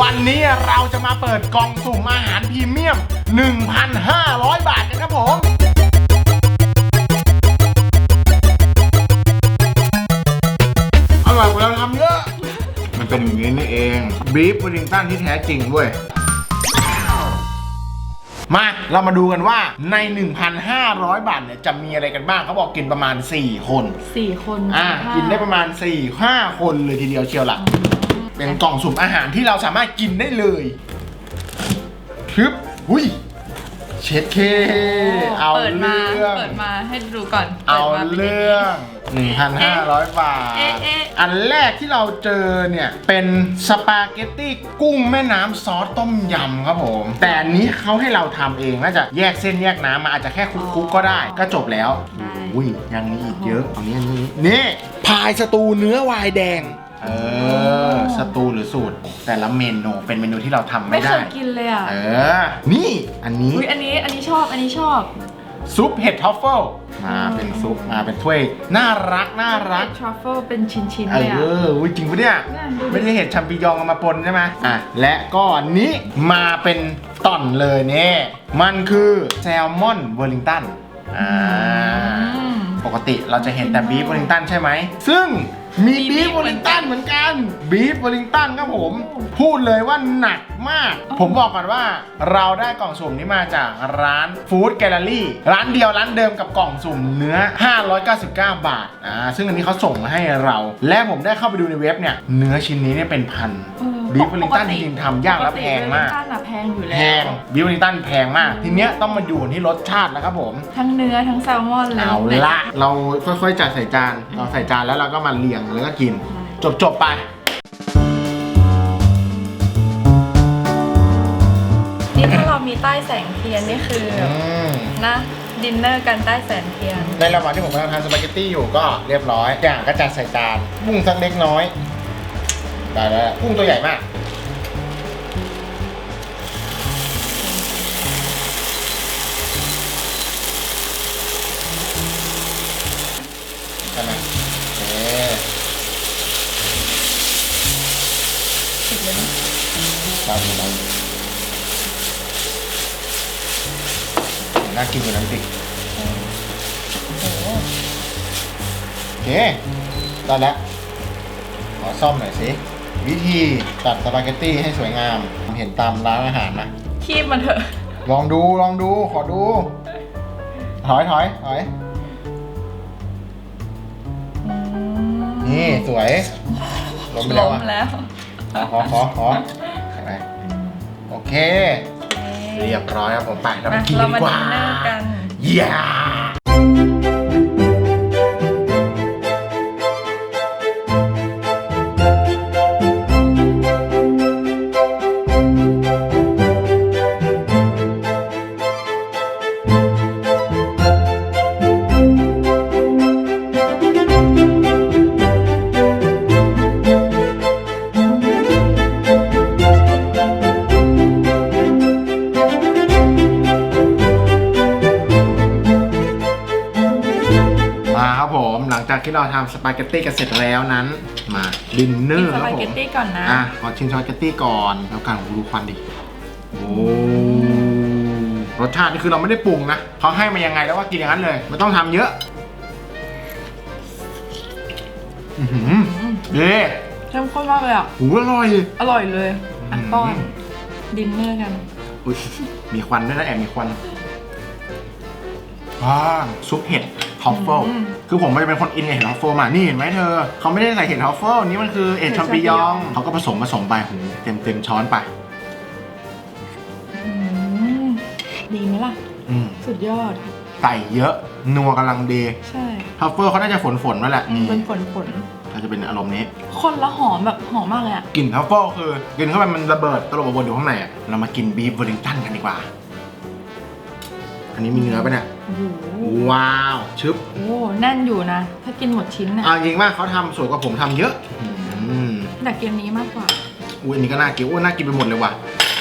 วันนี้เราจะมาเปิดกล่องสุ่มอาหารพรีเมียม 1,500 บาทกันครับผมอร่อยกว่าเราทำเยอะ มันเป็นอย่างนี้นี่เองบีฟวอลิงตันที่แท้จริงเว้ยมาเรามาดูกันว่าใน 1,500 บาทเนี่ยจะมีอะไรกันบ้างเขาบอกกินประมาณ 4 คน สี่คนอ่าห้กินได้ประมาณ 4 5 คนเลยทีเดียวเชียวล่ะ เป็นกล่องสุ่มอาหารที่เราสามารถกินได้เลยทึบหุยเช็ดเคเอาเปิดมา เรื่อง เปิดมาให้ดูก่อนเอาปิดมาป็นย่เรื่อง 1,500 บาท เอ๊ะเอ๊ะ อันแรกที่เราเจอเนี่ย เป็นสปาเกตตี้กุ้งแม่น้ำซอสต้มยำครับผม แต่อันนี้เขาให้เราทำเองน่าจะแยกเส้นแยกน้ำมาอาจจะแค่คลุกๆก็ได้ ก็จบแล้วได้อุ้ยยังมีอีกเยอะ อันนี้อันนี้นี่พายสตูเนื้อวายแดง เออสตูหรือสูตร แต่ละเมนูเป็นเมนูที่เราทำไม่ไม่เคได้ ยกินเลยอะเออ นี่อันนี้อุ้ยอันนี้อันนี้ชอบอันนี้ชอบซุปเห็ดทรัฟเฟิลมาเป็นซุปมาเป็นถ้วยน่ารักน่ารัก ทรัฟเฟิลเป็นชิ้นๆเอเลยอะ ออุ้ยจริงปะเนี่ย เนี่ยดูดิ ไม่ได้เห็ดชัมปิยองเอามาปนใช่ไหมอะ และก็อันนี้มาเป็นต่อนเลยเนี่ย มันคือแซลมอนเวอร์ลิงตัน อ่า อืม ปกติเราจะเห็นแต่บีฟเวอร์ลิงตันใช่ไหม ซึ่ง มีมีบีฟ beef เวอร์ลิงตันเหมือนกันบีฟเวอร์ลิงตันครับผม พูดเลยว่าหนักมากอ๋อผมบอกก่อนว่า เราได้กล่องสุ่มนี้มาจากร้านฟู้ดแกลเลอรี่ร้านเดียวร้านเดิมกับกล่องสุ่มเนื้อ 599 บาทอ่าซึ่งอันนี้เขาส่งมาให้เรา และผมได้เข้าไปดูในเว็บเนี่ย เนื้อชิ้นนี้เนี่ยเป็นพัน เออ บีฟเวอร์ลิงตันจริงๆทำยากและแพงมาก ปติเวลลิงตันอะแพงอยู่แพแล้วงบิวลิงตันแพงมาก ทีเนี้ยต้องมาอยู่ที่รสชาติแล้วครับผม ทั้งเนื้อทั้งแซลมอนแล้วเอาละเราค่อยๆจัดใส่จานเราใส่จานแล้วเราก็มาเรียงแล้วก็กิน จบๆไป นี่ถ้าเรามีใต้แสงเทียนนี่คือออืมนะ ดินเนอร์กันใต้แสงเทียน ในระหว่างที่ผมกำลังทานสปาเกตตี้อยู่ก็เรียบร้อยอย่างก็จัดใส่จานกุ้งสักเล็กน้อย ได้แล้วกุ้งตัวใหญ่มากใช่ไหมเอ๊ะติดเลยนะ ตามนี้น่ากินกว่าน้ำพริกโอ้โหโอเคได้แล้วขอซ่อมหน่อยสิ วิธีตัดสปาเกตตี้ให้สวยงามเห็นตามร้านอาหารนะ คีบมันเถอะ ลองดูลองดูขอดู ถอยถอยถอยนี่สวยล้มไปล้แล้วมอะแล้ว ขอขอขอใส่ไปโอเค เรียบร้อยครับผมไปเราไปมากินเราดีมากดิว่านเนอร์กันอย่ ที่เราทำสปาเกตตี้กันเสร็จแล้วนั้นมาดินเนอกินร์สครับปาผเกตมตี้ก่อนนะ อะขอชิมสปาเกตตี้ก่อนแล้วกันดูควันดิโอ้รสชาตินี่คือเราไม่ได้ปรุงนะเขาให้มายังไงแล้วว่ากินอย่างนั้นเลยไม่ต้องทำเยอะอือหือเด้เข้มข้นมากเลยอะ หูอร่อย อร่อยเลยอะอืมป้อนดินเนอร์กัน อุ๊ยมีควันด้วยนะแอบมีควันอ่าซุปเห็ดท อฟเฟิลอืมคือผมไม่ได้เป็นคนอินกับเห็ดทอฟเฟิลมานี่เห็นไหมเธอ เขาไม่ได้ใส่เห็ดทอฟเฟิลนี่มันคือเห็ดเห็ดชัมปิยอง champignon เขาก็ผสมผสมไปหูเต็มเต็มช้อนไปอืมดีไหมล่ะอืมสุดยอด ใส่เยอะ นัวกำลังดี ใช่ทอฟเฟิลเขาน่าจะฝนฝนๆมาแหละนี่เป็นฝนฝนเขาจะเป็นอารมณ์นี้ๆคนละหอมแบบหอมมากเลยอะกลิ่นทอฟเฟิลคือกินเข้าไปมันระเบิดตลบอบอวนอยู่ข้างในอะเรามากินบีฟเวอร์ลิงตันกันดีกว่า อันนี้มีเนื้อปะเนี่ย โอ้โหว้าว ชึบโอ้แน่นอยู่นะ ถ้ากินหมดชิ้นน่ะเอาจริงว่าเขาทำสวยกว่าผมทำเยอะ อืมแต่กินนี้มากกว่าอุ้ยอันนี้ก็น่ากินอุ้ยน่ากินไปหมดเลยว่ะ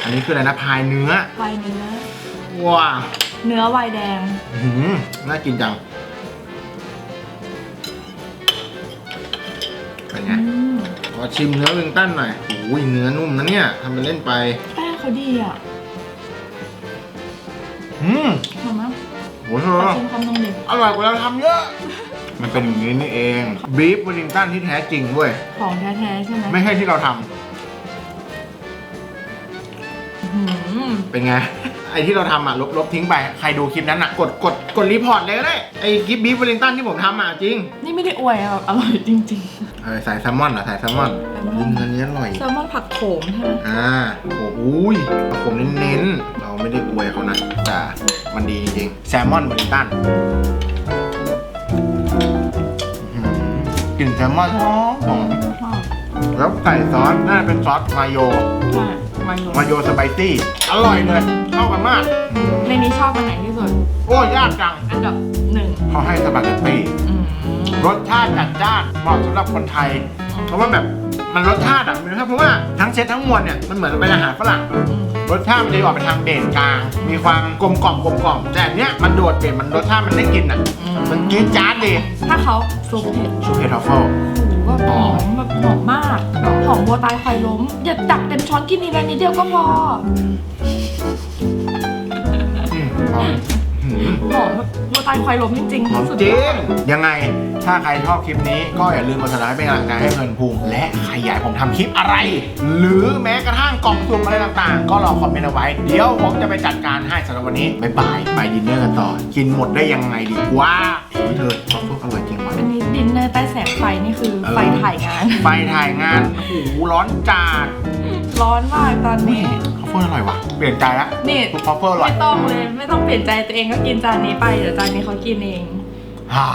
อันนี้คืออะไรนะพายเนื้อ ไวน์เนื้อ ว้าวเนื้อไวน์แดง อื้อหือน่ากินจัง เป็นไง อืมรสอชิมเนื้อวิงตันหน่อยโอ้ยเนื้อนุ่มนะเนี่ยทำเป็นเล่นไป แป้งเขาดีอะ อืมหอมมาก โหเธขออชิมคำหนึงดิอร่อยกว่าเราทำเยอะ มันเป็นอย่างนี้นี่เองบีฟวอลิงตันที่แท้จริงเว้ย ของแท้ๆใช่ไหมไม่ใช่ที่เราทำอื้อหือเป็นไง ไอ้ที่เราทำอะลบลบทิ้งไป ใครดูคลิปนั้นอะ กดกดกดรีพอร์ตเลยก็ได้ ไอ้คลิปบีฟวอลิงตันที่ผมทำอะจริงนี่ไม่ได้อวยอะแบบอร่อยจริง เออใส่แซลมอนเหรอใส่แซลมอนแซลมอน ยิงเงินนี้อร่อย ๆแซลมอนผักโขมใช่ไหมอ่าโอ้โหอุ้ยผมเน้นๆ เราไม่ได้อวยเขานะ แต่มันดีจริงๆ แซลมอนวอลิงตันอื้อหือกลิ่นแซลมอนหอมหอมชอบแล้วใส่ซอสน่าจะเป็นซอสมาโย ใช่ มาอยู่มาโยสไปซี่อร่อยเลยเข้ากันมาก ในนี้ชอบอันไหนที่สุด โอ้ยยากจัง อันดับหนึ่งเขาให้สปาเกตตี้อืมรสชาติจัดจ้านเหมาะสำหรับคนไทย เพราะว่าแบบมันรสชาติอะมันเพราะว่าทั้งเซตทั้งมวลเนี่ยมันเหมือนเป็นอาหารฝรั่งอืมรสชาติมันจะออกไปทางเด่นกลาง มีความกลมกล่อมกลมกล่อมแต่อันเนี้ยมันโดดเด่นมันรสชาติมันได้กินอะ มันจี๊ดจ๊าดดีถ้าเขาซุปเผ็ด ชูเพทรัฟเฟิลโอ้โหแบบ หอมแบบหอมมากหอมบัวตายไฟล้ม อย่าตักเต็มช้อนกินนี่แล้วนิดเดียวก็พออืมหอมหืมหอมแบบบัวตายไฟล้มจริงหอมๆสุดจยริองยังไง ถ้าใครชอบคลิปนี้ ก็อย่าลืมกดติดตามเป็นกำลังใจให้เพลินภูมิและใครอยากให้ผมทำคลิปอะไร หรือแม้กระทั่งกล่องสุ่มอะไรต่างๆ ก็รอคอมเมนต์เอาไว้ เดี๋ยวผมจะไปจัดการให้สำหรับวันนี้บ๊ายบายไปดินเนอร์กันต่อ กินหมดได้ยังไงดีว่าโอ้ยเธอ ใต้แสงไฟนี่คือเออ ไฟถ่ายงาน ไปถ่ายงานโอ้โหร้อนจัดร้อนมากตอนอุ้ยนี้คอฟเฟอร์อร่อยว่ะ เปลี่ยนใจละนี่ทุกคอฟเฟอร์อร่อยไม่ต้องเลย ไม่ต้องเปลี่ยนใจตัวเองก็กินจานนี้ไปเดี๋ยวจานนี้เขากินเอง ฮ่า